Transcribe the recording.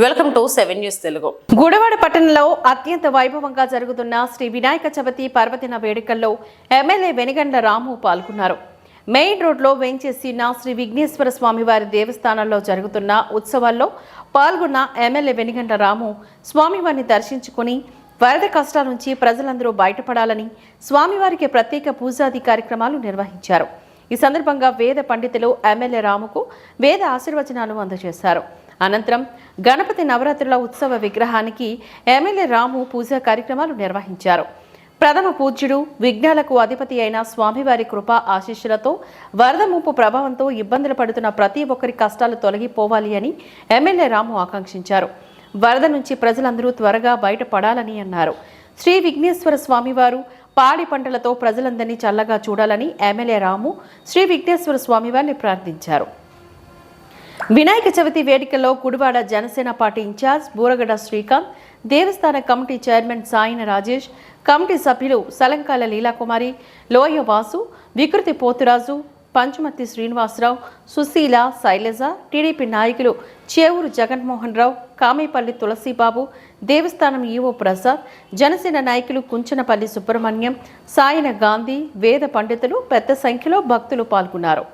Welcome to seven news Telugu. Gudivada పట్టణంలో అత్యంత వైభవంగా జరుగుతున్న శ్రీ వినాయక చవితి పర్వదిన వేడుకల్లో ఎమ్మెల్యే వెనిగండ్ల రాము పాల్గొన్నారు. మెయిన్ రోడ్లో వేంచేసిన శ్రీ విఘ్నేశ్వర స్వామివారి దేవస్థానంలో జరుగుతున్న ఉత్సవాల్లో పాల్గొన్న ఎమ్మెల్యే వెనిగండ్ల రాము స్వామివారిని దర్శించుకుని వరద కష్టాల నుంచి ప్రజలందరూ బయటపడాలని స్వామివారికి ప్రత్యేక పూజాది కార్యక్రమాలు నిర్వహించారు. ఈ సందర్భంగా వేద పండితులు ఎమ్మెల్యే రాముకు వేద ఆశీర్వచనాలు అందజేశారు. అనంతరం గణపతి నవరాత్రుల ఉత్సవ విగ్రహానికి ఎమ్మెల్యే రాము పూజా కార్యక్రమాలు నిర్వహించారు. ప్రథమ పూజ్యుడు విఘ్నాలకు అధిపతి అయిన స్వామివారి కృపా ఆశీస్సులతో వరద ముప్పు ప్రభావంతో ఇబ్బందులు పడుతున్న ప్రతి ఒక్కరి కష్టాలు తొలగిపోవాలి అని ఎమ్మెల్యే రాము ఆకాంక్షించారు. వరద నుంచి ప్రజలందరూ త్వరగా బయటపడాలని అన్నారు. శ్రీ విఘ్నేశ్వర స్వామివారు పాడి పంటలతో ప్రజలందరినీ చల్లగా చూడాలని ఎమ్మెల్యే రాము శ్రీ విఘ్నేశ్వర స్వామివారిని ప్రార్థించారు. వినాయక చవితి వేడుకల్లో గుడివాడ జనసేన పార్టీ ఇన్ఛార్జ్ బూరగడ శ్రీకాంత్ దేవస్థాన committee chairman Saina Rajesh committee సభ్యులు సలంకాల లీలాకుమారి లోయ వాసు వికృతి పోతురాజు పంచుమతి శ్రీనివాసరావు సుశీల శైలజ టీడీపీ నాయకులు చేవూరు జగన్మోహన్ రావు కామేపల్లి తులసిబాబు దేవస్థానం ఈవో ప్రసాద్ జనసేన నాయకులు కుంచనపల్లి సుబ్రహ్మణ్యం సాయన గాంధీ వేద పండితులు పెద్ద సంఖ్యలో భక్తులు పాల్గొన్నారు.